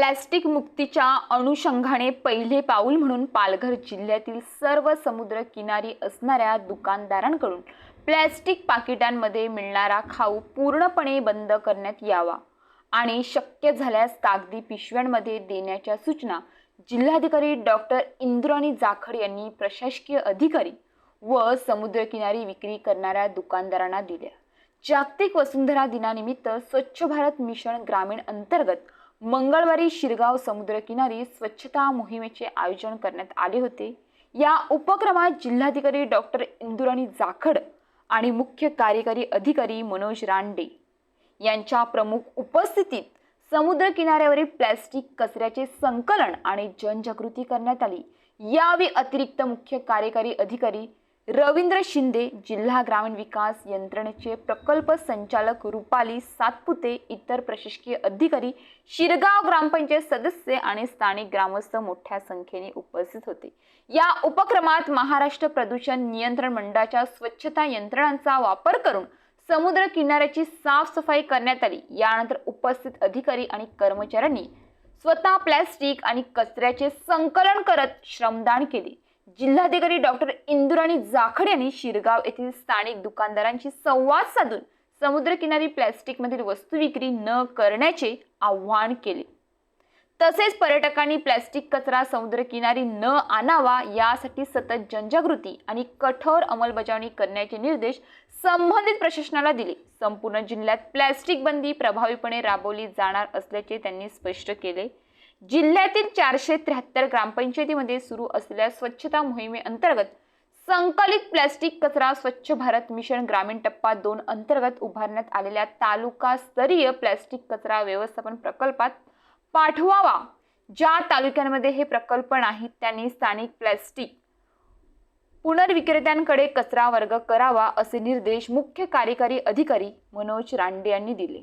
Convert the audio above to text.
Plastic मुक्तीच्या अनुषंगाने पहिले पाऊल म्हणून पालघर जिल्ह्यातील सर्व समुद्र किनारी असणाऱ्या दुकानदारांकडून प्लॅस्टिक पाकिटांमध्ये मिळणारा खाऊ पूर्णपणे बंद करण्यात यावा आणि शक्य झाल्यास कागदी पिशव्यांमध्ये देण्याच्या सूचना जिल्हाधिकारी डॉक्टर इंद्राणी जाखड यांनी प्रशासकीय अधिकारी व समुद्रकिनारी विक्री करणाऱ्या दुकानदारांना दिल्या. जागतिक वसुंधरा दिनानिमित्त स्वच्छ भारत मिशन ग्रामीण अंतर्गत मंगळवारी शिरगाव समुद्रकिनारी स्वच्छता मोहिमेचे आयोजन करण्यात आले होते. या उपक्रमात जिल्हाधिकारी डॉक्टर इंदुराणी जाखड आणि मुख्य कार्यकारी अधिकारी मनोज रांडे यांच्या प्रमुख उपस्थितीत समुद्र किनाऱ्यावरील प्लॅस्टिक कचऱ्याचे संकलन आणि जनजागृती करण्यात आली. यावेळी अतिरिक्त मुख्य कार्यकारी अधिकारी रवींद्र शिंदे जिल्हा ग्रामीण विकास यंत्रणेचे प्रकल्प संचालक रुपाली सातपुते इतर प्रशासकीय अधिकारी शिरगाव ग्रामपंचायत सदस्य आणि स्थानिक ग्रामस्थ मोठ्या संख्येने उपस्थित होते. या उपक्रमात महाराष्ट्र प्रदूषण नियंत्रण मंडळाच्या स्वच्छता यंत्रणांचा वापर करून समुद्र किनाऱ्याची साफसफाई करण्यात आली. यानंतर उपस्थित अधिकारी आणि कर्मचाऱ्यांनी स्वतः प्लॅस्टिक आणि कचऱ्याचे संकलन करत श्रमदान केले. जिल्हाधिकारी डॉक्टर इंदुराणी जाखड यांनी शिरगाव येथील स्थानिक दुकानदारांशी संवाद साधून समुद्रकिनारी प्लॅस्टिकमधील वस्तू विक्री न करण्याचे आव्हान केले. तसेच पर्यटकांनी प्लॅस्टिक कचरा समुद्रकिनारी न आणावा यासाठी सतत जनजागृती आणि कठोर अंमलबजावणी करण्याचे निर्देश संबंधित प्रशासनाला दिले. संपूर्ण जिल्ह्यात प्लॅस्टिक बंदी प्रभावीपणे राबवली जाणार असल्याचे त्यांनी स्पष्ट केले. जिल्ह्यातील चारशे त्र्याहत्तर ग्रामपंचायतीमध्ये सुरू असलेल्या स्वच्छता मोहिमेअंतर्गत संकलित प्लॅस्टिक कचरा स्वच्छ भारत मिशन ग्रामीण टप्पा दोन अंतर्गत उभारण्यात आलेल्या तालुकास्तरीय प्लॅस्टिक कचरा व्यवस्थापन प्रकल्पात पाठवावा. ज्या तालुक्यांमध्ये हे प्रकल्प नाहीत त्यांनी स्थानिक प्लॅस्टिक पुनर्विक्रेत्यांकडे कचरा वर्ग करावा असे निर्देश मुख्य कार्यकारी अधिकारी मनोज रांडे यांनी दिले.